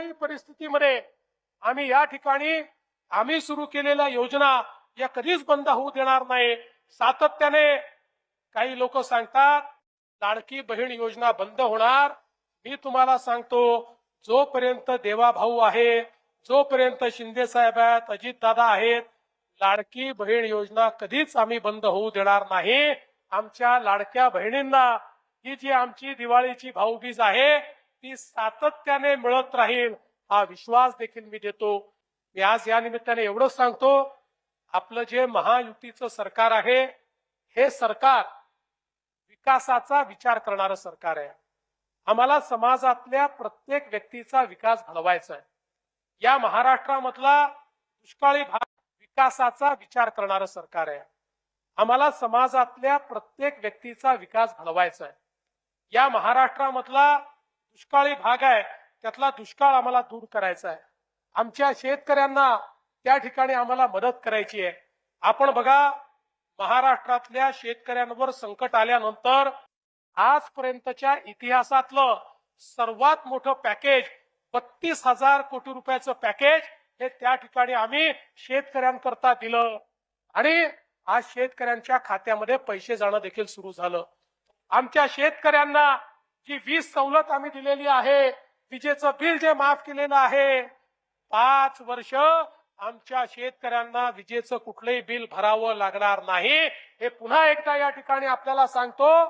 कोणत्याही परिस्थितीमध्ये आम्ही या ठिकाणी आम्ही सुरू केलेल्या योजना या कधीच बंद होऊ देणार नाही. सातत्याने काही लोक सांगतात लाडकी बहीण योजना बंद होणार. मी तुम्हाला सांगतो जोपर्यंत देवाभाऊ आहे जोपर्यंत शिंदे साहेब आहेत अजित दादा आहेत लाडकी बहीण योजना कधीच आम्ही बंद होऊ देणार नाही. आमच्या लाडक्या बहिणींना ही जी आमची दिवाळीची भाऊबीज आहे ती सातत्याने मिळत राहील हा विश्वास देखील मी देतो. मी आज या निमित्ताने एवढंच सांगतो आपलं जे महायुतीचं सरकार आहे हे सरकार विकासाचा विचार करणारं सरकार आहे. आम्हाला समाजातल्या प्रत्येक व्यक्तीचा विकास घडवायचा आहे. या महाराष्ट्रामधला दुष्काळी भाग विकासाचा विचार करणारं सरकार आहे. आम्हाला समाजातल्या प्रत्येक व्यक्तीचा विकास घडवायचा आहे. या महाराष्ट्रामधला दुष्काळी भाग आहे. त्यातला दुष्काळ आम्हाला दूर करायचा आहे. आमच्या शेतकऱ्यांना त्या ठिकाणी आम्हाला मदत करायची आहे. आपण बघा महाराष्ट्रातल्या शेतकऱ्यांवर संकट आल्यानंतर आजपर्यंतच्या इतिहासातलं सर्वात मोठं पॅकेज बत्तीस हजार कोटी रुपयाचं पॅकेज हे त्या ठिकाणी आम्ही शेतकऱ्यांकरता दिलं. आणि आज शेतकऱ्यांच्या खात्यामध्ये पैसे जाणं देखील सुरू झालं. आमच्या शेतकऱ्यांना जी वीज सवलत आम्ही दिलेली आहे विजेचं बिल जे माफ केलेलं आहे पाच वर्ष आमच्या शेतकऱ्यांना विजेचं कुठलंही बिल भरावं लागणार नाही. हे पुन्हा एकदा या ठिकाणी आपल्याला सांगतो.